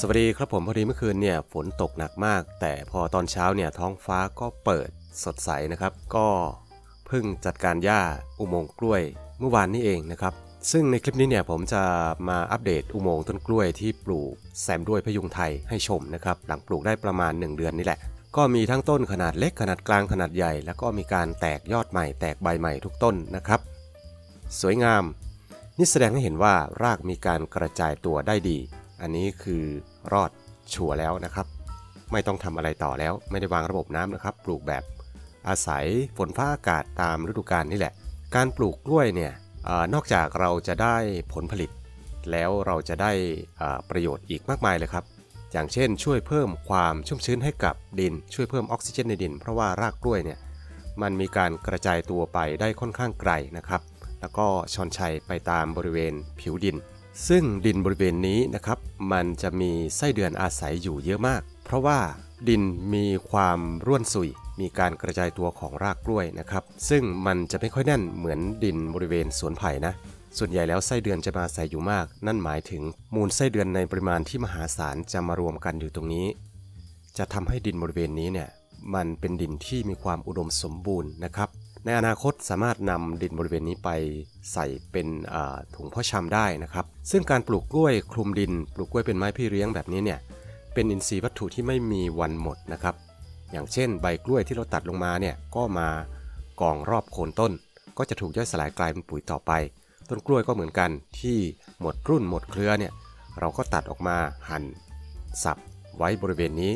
สวัสดีครับผมพอดีเมื่อคืนเนี่ยฝนตกหนักมาก แต่พอตอนเช้าเนี่ยท้องฟ้าก็เปิดสดใสนะครับ ก็เพิ่งจัดการหญ้าอุโมงค์กล้วยเมื่อวานนี้เองนะครับ ซึ่งในคลิปนี้เนี่ยผมจะมาอัปเดตอุโมงค์ต้นกล้วยที่ปลูกแซมด้วยพยุงไทยให้ชมนะครับหลังปลูกได้ประมาณ 1 เดือนนี่แหละ ก็มีทั้งต้นขนาดเล็กขนาดกลางขนาดใหญ่ แล้วก็มีการแตกยอดใหม่แตกใบใหม่ทุกต้นนะครับ สวยงามนี่แสดงให้เห็นว่ารากมีการกระจายตัวได้ดี อันนี้คือรอดชัวแล้วนะครับ ไม่ต้องทำอะไรต่อแล้ว ไม่ได้วางระบบน้ำนะครับ ปลูกแบบอาศัยฝนฟ้าอากาศตามฤดูกาลนี่แหละ การปลูกกล้วยเนี่ยอนอกจากเราจะได้ผลผลิต แล้วเราจะได้ประโยชน์อีกมากมายเลยครับ อย่างเช่น ช่วยเพิ่มความชุ่มชื้นให้กับดิน ช่วยเพิ่มออกซิเจนในดิน เพราะว่ารากกล้วยเนี่ยมันมีการกระจายตัวไปได้ค่อนข้างไกลนะครับ แล้วก็ชอนชัยไปตามบริเวณผิวดิน ซึ่งดินบริเวณนี้นะครับมันจะมีไส้เดือนอาศัยอยู่เยอะมาก เพราะว่าดินมีความร่วนสุย มีการกระจายตัวของรากกล้วยนะครับ ซึ่งมันจะไม่ค่อยแน่นเหมือนดินบริเวณสวนไผ่นะ ส่วนใหญ่แล้วไส้เดือนจะมาอาศัยอยู่มาก นั่นหมายถึงมูลไส้เดือนในปริมาณที่มหาศาลจะมารวมกันอยู่ตรงนี้ จะทำให้ดินบริเวณนี้เนี่ยมันเป็นดินที่มีความอุดมสมบูรณ์นะครับ ในอนาคตสามารถนำดินบริเวณนี้ไปใส่เป็นถุงพาะชำได้นะครับ ซึ่งการปลูกกล้วยคลุมดิน ปลูกกล้วยเป็นไม้พี่เลี้ยงแบบนี้เนี่ยเป็นอินทรีย์วัตถุที่ไม่มีวันหมดนะครับ อย่างเช่น ใบกล้วยที่เราตัดลงมาเนี่ยก็มากองรอบโคนต้น ก็จะถูกย่อยสลายกลายเป็นปุ๋ยต่อไป ต้นกล้วยก็เหมือนกันที่หมดรุ่นหมดเครือเนี่ยเราก็ตัดออกมาหั่นสับไว้บริเวณนี้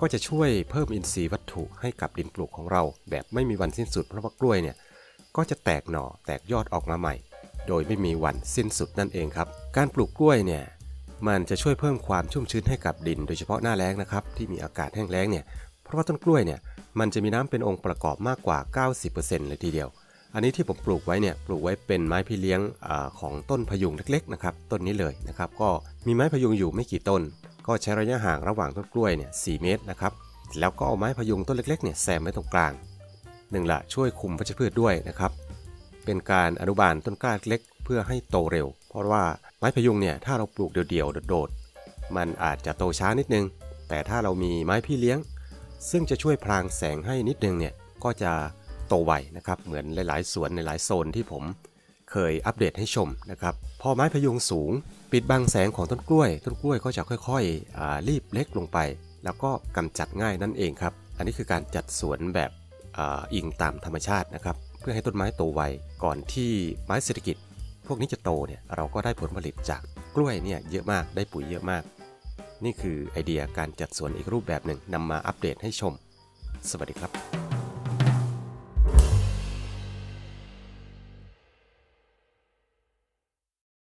ก็จะช่วยเพิ่มอินทรีย์วัตถุให้กับดินปลูกของเรา แบบไม่มีวันสิ้นสุดเพราะว่ากล้วยเนี่ยก็จะแตกหน่อแตกยอดออกมาใหม่ โดยไม่มีวันสิ้นสุดนั่นเองครับ การปลูกกล้วยเนี่ยมันจะช่วยเพิ่มความชุ่มชื้นให้กับดิน โดยเฉพาะหน้าแล้งนะครับที่มีอากาศแห้งแล้งเนี่ยเพราะว่าต้นกล้วยเนี่ยมันจะมีน้ำเป็นองค์ประกอบมากกว่า 90%เลยทีเดียว อันนี้ที่ผมปลูกไว้เนี่ยปลูกไว้เป็นไม้พี่เลี้ยงอของต้นพยุงเล็กๆนะครับต้นนี้เลยนะครับก็มีไม้พยุงอยู่ไม่กี่ต้น ก็ใช้ระยะห่างระหว่างต้นกล้วยเนี่ยสเมตรนะครับ แล้วก็เอาไม้พยุงต้นเล็กๆเนี่ยแซมไว้ตรงกลางหนึ่งละช่วยคุมวัชพืชด้วยนะครับ เป็นการอนุบาลต้นกล้าเล็กเพื่อให้โตเร็ว เพราะว่าไม้พยุงเนี่ยถ้าเราปลูกเดี่ยวๆโดดๆ มันอาจจะโตช้านิดนึง แต่ถ้าเรามีไม้พี่เลี้ยง ซึ่งจะช่วยพรางแสงให้นิดนึงเนี่ยก็จะโตไวนะครับ เหมือนหลายๆ สวนในหลายโซนที่ผม เคยอัปเดตให้ชมนะครับ พอไม้พยุงสูง ปิดบังแสงของต้นกล้วย ต้นกล้วยก็จะค่อยๆรีบเล็กลงไป แล้วก็กำจัดง่ายนั่นเองครับ อันนี้คือการจัดสวนแบบออิงตามธรรมชาตินะครับ เพื่อให้ต้นไม้โตไวก่อนที่ไม้เศรษฐกิจ พวกนี้จะโตเนี่ยเราก็ได้ผลผลิตจากกล้วยเนี่ยเยอะมากได้ปุ๋ยเยอะมาก นี่คือไอเดียการจัดสวนอีกรูปแบบหนึ่งนำมาอัปเดตให้ชม สวัสดีครับ